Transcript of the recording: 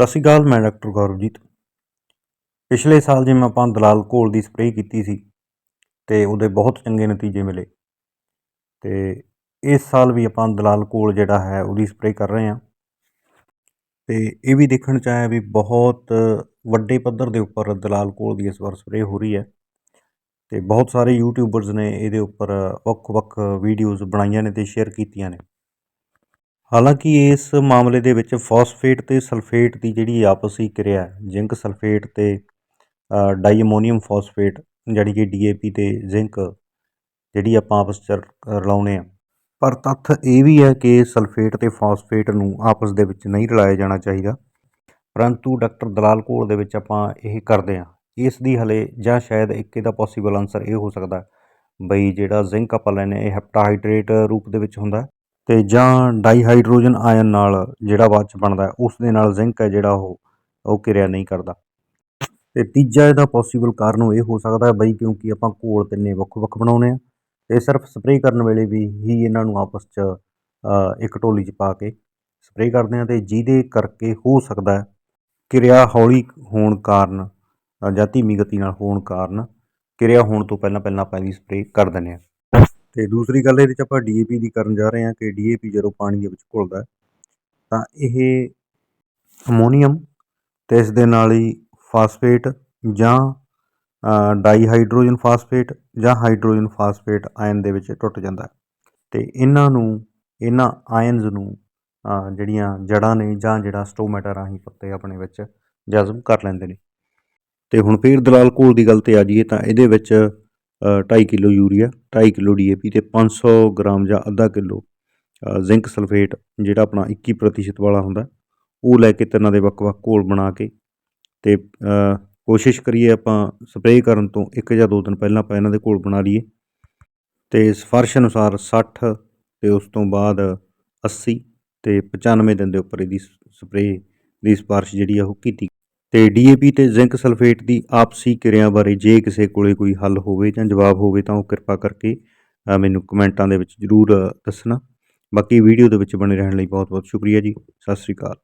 ਸਤਿ ਸ਼੍ਰੀ ਅਕਾਲ, ਮੈਂ ਡਾਕਟਰ ਗੌਰਵਜੀਤ। ਪਿਛਲੇ ਸਾਲ ਜਿਵੇਂ ਆਪਾਂ ਦਲਾਲ ਘੋਲ ਦੀ ਸਪਰੇਅ ਕੀਤੀ ਸੀ ਤੇ ਉਹਦੇ ਬਹੁਤ ਚੰਗੇ ਨਤੀਜੇ ਮਿਲੇ। ਤੇ ਇਸ ਸਾਲ ਵੀ ਆਪਾਂ ਦਲਾਲ ਘੋਲ ਜਿਹੜਾ ਹੈ ਉਹਦੀ ਸਪਰੇਅ ਕਰ ਰਹੇ ਹਾਂ। ਤੇ ਇਹ ਵੀ ਦੇਖਣ ਚ ਆਇਆ ਵੀ ਬਹੁਤ ਵੱਡੇ ਪੱਧਰ ਦੇ ਉੱਪਰ ਦਲਾਲ ਘੋਲ ਦੀ ਇਸ ਵਾਰ ਸਪਰੇਅ ਹੋ ਰਹੀ ਹੈ। ਤੇ ਬਹੁਤ ਸਾਰੇ ਯੂਟਿਊਬਰਸ ਨੇ ਇਹਦੇ ਉੱਪਰ ਵੱਖ-ਵੱਖ ਵੀਡੀਓਜ਼ ਬਣਾਈਆਂ ਨੇ ਤੇ ਸ਼ੇਅਰ ਕੀਤੀਆਂ ਨੇ। ਹਾਲਾਂਕਿ ਇਸ ਮਾਮਲੇ ਦੇ ਵਿੱਚ ਫਾਸਫੇਟ ਤੇ ਸਲਫੇਟ ਦੀ ਜਿਹੜੀ ਆਪਸੀ ਕਿਰਿਆ ਜ਼ਿੰਕ ਸਲਫੇਟ ਤੇ ਅ, ਡਾਈ ਅਮੋਨੀਅਮ ਫਾਸਫੇਟ ਜਿਹੜੀ ਕਿ ਡੀਏਪੀ ਤੇ ਜ਼ਿੰਕ ਜਿਹੜੀ ਆਪਾਂ ਆਪਸ ਚ ਰ- ਰਲਾਉਂਦੇ ਆ ਪਰ ਤੱਥ ਇਹ ਵੀ ਹੈ ਕਿ ਸਲਫੇਟ ਤੇ ਫਾਸਫੇਟ ਨੂੰ ਆਪਸ ਦੇ ਵਿੱਚ ਨਹੀਂ ਰਲਾਇਆ ਜਾਣਾ ਚਾਹੀਦਾ। ਪਰੰਤੂ ਡਾਕਟਰ ਦਲਾਲ ਘੋਲ ਦੇ ਵਿੱਚ ਆਪਾਂ ਇਹ ਕਰਦੇ ਆ ਇਸ ਦੀ ਹਲੇ ਜਾਂ ਸ਼ਾਇਦ ਇੱਕ ਇਹਦਾ ਪੋਸੀਬਲ ਆਨਸਰ ਇਹ ਹੋ ਸਕਦਾ ਬਈ ਜਿਹੜਾ ਜ਼ਿੰਕ ਆਪਾਂ ਲੈਨੇ ਇਹ ਹੈਪਟਾਹਾਈਡਰੇਟ ਰੂਪ ਦੇ ਵਿੱਚ ਹੁੰਦਾ ਤੇ ਜਾਂ ਡਾਈਹਾਈਡਰੋਜਨ ਆਇਨ ਨਾਲ ਜਿਹੜਾ ਬਾਅਦ ਚ ਬਣਦਾ ਉਸ ਦੇ ਨਾਲ ਜ਼ਿੰਕ ਹੈ ਜਿਹੜਾ ਉਹ ਉਹ ਕਿਰਿਆ ਨਹੀਂ ਕਰਦਾ। ਤੇ ਤੀਜਾ ਇਹਦਾ ਪੋਸੀਬਲ ਕਾਰਨ ਇਹ ਹੋ ਸਕਦਾ ਹੈ ਬਈ ਕਿਉਂਕਿ ਆਪਾਂ ਘੋਲ ਤਿੰਨੇ ਵੱਖ-ਵੱਖ ਬਣਾਉਨੇ ਆ ਤੇ ਸਿਰਫ ਸਪਰੇਅ ਕਰਨ ਵੇਲੇ ਵੀ ਹੀ ਇਹਨਾਂ ਨੂੰ ਆਪਸ ਚ ਇੱਕ ਟੋਲੀ ਚ ਪਾ ਕੇ ਸਪਰੇਅ ਕਰਦੇ ਆ ਤੇ ਜਿਹਦੇ ਕਰਕੇ ਹੋ ਸਕਦਾ ਹੈ ਕਿਰਿਆ ਹੌਲੀ ਹੋਣ ਕਾਰਨ ਜਾਂ ਧੀਮੀ ਗਤੀ ਨਾਲ ਹੋਣ ਕਾਰਨ ਕਿਰਿਆ ਹੋਣ ਤੋਂ ਪਹਿਲਾਂ ਪਹਿਲਾਂ ਆਪਾਂ ਇਹਦੀ ਸਪਰੇਅ ਕਰ ਦਿੰਦੇ ਆ ਤੇ ਦੂਸਰੀ ਗੱਲ ਇਹਦੇ ਚ ਆਪਾਂ ਡੀਏਪੀ ਦੀ ਕਰਨ ਜਾ ਰਹੇ ਹਾਂ ਕਿ ਡੀਏਪੀ ਜਦੋਂ ਪਾਣੀ ਦੇ ਵਿੱਚ ਘੁਲਦਾ ਤਾਂ ਇਹ ਅਮੋਨੀਅਮ ਤੇ ਇਸ ਦੇ ਨਾਲ ਹੀ ਫਾਸਫੇਟ ਜਾਂ ਡਾਈਹਾਈਡਰੋਜਨ ਫਾਸਫੇਟ ਜਾਂ ਹਾਈਡਰੋਜਨ ਫਾਸਫੇਟ ਆਇਨ ਦੇ ਵਿੱਚ ਟੁੱਟ ਜਾਂਦਾ ਹੈ। ਤੇ ਇਹਨਾਂ ਨੂੰ, ਇਹਨਾਂ ਆਇਨਸ ਨੂੰ ਜਿਹੜੀਆਂ ਜੜਾਂ ਨੇ ਜਾਂ ਜਿਹੜਾ ਸਟੋਮੈਟਾ ਰਾਹੀਂ ਪੱਤੇ ਆਪਣੇ ਵਿੱਚ ਜਜ਼ਬ ਕਰ ਲੈਂਦੇ ਨੇ। ਤੇ ਹੁਣ ਫੇਰ ਦਲਾਲ ਘੋਲ ਦੀ ਗੱਲ ਤੇ ਆ ਜਾਈਏ ਤਾਂ ਇਹਦੇ ਵਿੱਚ 2.5 ਕਿਲੋ ਯੂਰੀਆ 2.5 ਕਿਲੋ ਡੀਏਪੀ ਤੇ 500 ਗ੍ਰਾਮ ਜਾਂ ਅੱਧਾ ਕਿਲੋ ਜ਼ਿੰਕ ਸਲਫੇਟ ਜਿਹੜਾ ਆਪਣਾ 21% ਵਾਲਾ ਹੁੰਦਾ, ਉਹ ਲੈ ਕੇ ਤਿੰਨਾਂ ਦੇ ਵੱਖ-ਵੱਖ ਘੋਲ ਬਣਾ ਕੇ ਤੇ ਕੋਸ਼ਿਸ਼ ਕਰੀਏ ਆਪਾਂ ਸਪਰੇਅ ਕਰਨ ਤੋਂ ਇੱਕ ਜਾਂ ਦੋ ਦਿਨ ਪਹਿਲਾਂ ਆਪਾਂ ਇਹਨਾਂ ਦੇ ਘੋਲ ਬਣਾ ਲਈਏ। ਤੇ ਸਿਫਾਰਿਸ਼ ਅਨੁਸਾਰ 60 ਤੇ ਉਸ ਤੋਂ ਬਾਅਦ 80 ਤੇ 95 ਦਿਨ ਦੇ ਉੱਪਰ ਇਹਦੀ ਸਪਰੇਅ ਦੀ ਸਿਫਾਰਿਸ਼ ਜਿਹੜੀ ਆ ਉਹ ਕੀਤੀ ਤੇ ਡੀਏਪੀ ਤੇ ਜ਼ਿੰਕ ਸਲਫੇਟ ਦੀ ਆਪਸੀ ਕਿਰਿਆ ਬਾਰੇ ਜੇ ਕਿਸੇ ਕੋਲੇ ਕੋਈ ਹੱਲ ਹੋਵੇ ਜਾਂ ਜਵਾਬ ਹੋਵੇ ਤਾਂ ਉਹ ਕਿਰਪਾ ਕਰਕੇ ਮੈਨੂੰ ਕਮੈਂਟਾਂ ਦੇ ਵਿੱਚ ਜ਼ਰੂਰ ਦੱਸਣਾ। ਬਾਕੀ ਵੀਡੀਓ ਦੇ ਵਿੱਚ ਬਣੇ ਰਹਿਣ ਲਈ ਬਹੁਤ ਬਹੁਤ ਸ਼ੁਕਰੀਆ ਜੀ। ਸਤਿ ਸ੍ਰੀ ਅਕਾਲ।